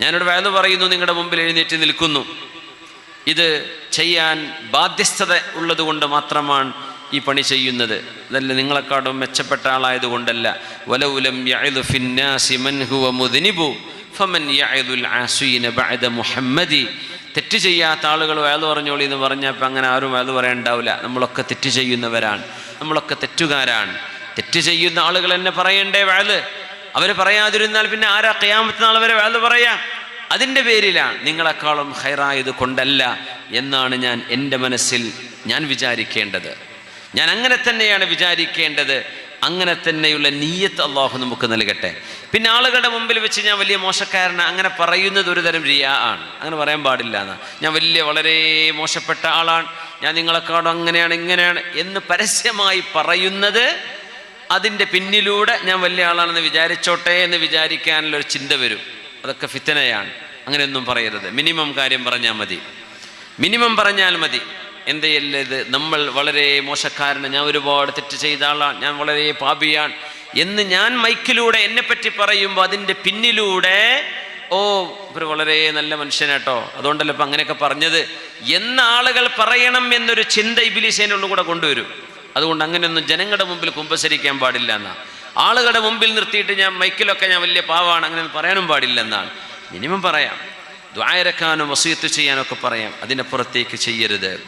ഞാനിവിടെ വയത് പറയുന്നു നിങ്ങളുടെ മുമ്പിൽ എഴുന്നേറ്റ് നിൽക്കുന്നു. ഇത് ചെയ്യാൻ ബാധ്യസ്ഥത ഉള്ളത് കൊണ്ട് മാത്രമാണ് ഈ പണി ചെയ്യുന്നത്. അതല്ല നിങ്ങളെക്കാളും മെച്ചപ്പെട്ട ആളായതുകൊണ്ടല്ല വലൗലം മുഹമ്മദി. തെറ്റ് ചെയ്യാത്ത ആളുകൾ വേദ പറഞ്ഞോളി എന്ന് പറഞ്ഞാൽ ഇപ്പം അങ്ങനെ ആരും വേദ പറയണ്ടാവില്ല. നമ്മളൊക്കെ തെറ്റ് ചെയ്യുന്നവരാണ്. നമ്മളൊക്കെ തെറ്റുകാരാണ്. തെറ്റ് ചെയ്യുന്ന ആളുകൾ എന്നെ പറയണ്ടേ വേദ്? അവർ പറയാതിരുന്നാൽ പിന്നെ ആരാ കയാമത്തിനാൾ വരെ വേദ പറയാ? അതിന്റെ പേരിലാണ് നിങ്ങളെക്കാളും ഹൈറായത് കൊണ്ടല്ല എന്നാണ് ഞാൻ എന്റെ മനസ്സിൽ ഞാൻ വിചാരിക്കേണ്ടത്. ഞാൻ അങ്ങനെ തന്നെയാണ് വിചാരിക്കേണ്ടത്. അങ്ങനെ തന്നെയുള്ള നീയത്ത് അള്ളാഹു നമുക്ക് നൽകട്ടെ. പിന്നെ ആളുകളുടെ മുമ്പിൽ വെച്ച് ഞാൻ വലിയ മോശക്കാരനാണ് അങ്ങനെ പറയുന്നത് ഒരു തരം റിയാ ആണ്. അങ്ങനെ പറയാൻ പാടില്ല എന്ന്. ഞാൻ വലിയ വളരെ മോശപ്പെട്ട ആളാണ്. ഞാൻ നിങ്ങളെക്കാളും അങ്ങനെയാണ് ഇങ്ങനെയാണ് എന്ന് പരസ്യമായി പറയുന്നത് അതിന്റെ പിന്നിലൂടെ ഞാൻ വലിയ ആളാണെന്ന് വിചാരിച്ചോട്ടെ എന്ന് വിചാരിക്കാനുള്ള ഒരു ചിന്ത വരും. അതൊക്കെ ഫിത്തനയാണ്. അങ്ങനെയൊന്നും പറയരുത്. മിനിമം കാര്യം പറഞ്ഞാൽ മതി. മിനിമം പറഞ്ഞാൽ മതി. എന്തയല്ല ഇത് നമ്മൾ വളരെ മോശക്കാരന് ഞാൻ ഒരുപാട് തെറ്റ് ചെയ്ത ആളാണ്. ഞാൻ വളരെ പാപിയാണ്. എന്ന് ഞാൻ മൈക്കിലൂടെ എന്നെപ്പറ്റി പറയുമ്പോൾ അതിന്റെ പിന്നിലൂടെ ഓ ഇവർ വളരെ നല്ല മനുഷ്യനാട്ടോ അതുകൊണ്ടല്ലോ ഇപ്പം അങ്ങനെയൊക്കെ പറഞ്ഞത്? എന്ന ആളുകൾ പറയണം എന്നൊരു ചിന്ത ഇബിലിസേന്റെ ഉള്ളിൽ കൂടെ കൊണ്ടുവരും. അതുകൊണ്ട് അങ്ങനെയൊന്നും ജനങ്ങളുടെ മുമ്പിൽ കുമ്പസരിക്കാൻ പാടില്ല എന്നാണ് ആളുകളുടെ മുമ്പിൽ നിർത്തിയിട്ട് ഞാൻ മൈക്കിലൊക്കെ ഞാൻ വലിയ പാവാണ് അങ്ങനെ പറയാനും പാടില്ല എന്നാണ്. മിനിമം പറയാം. ദ്വായരക്കാനും വസീത്ത് ചെയ്യാനൊക്കെ പറയാം. അതിനപ്പുറത്തേക്ക് ചെയ്യരുത്.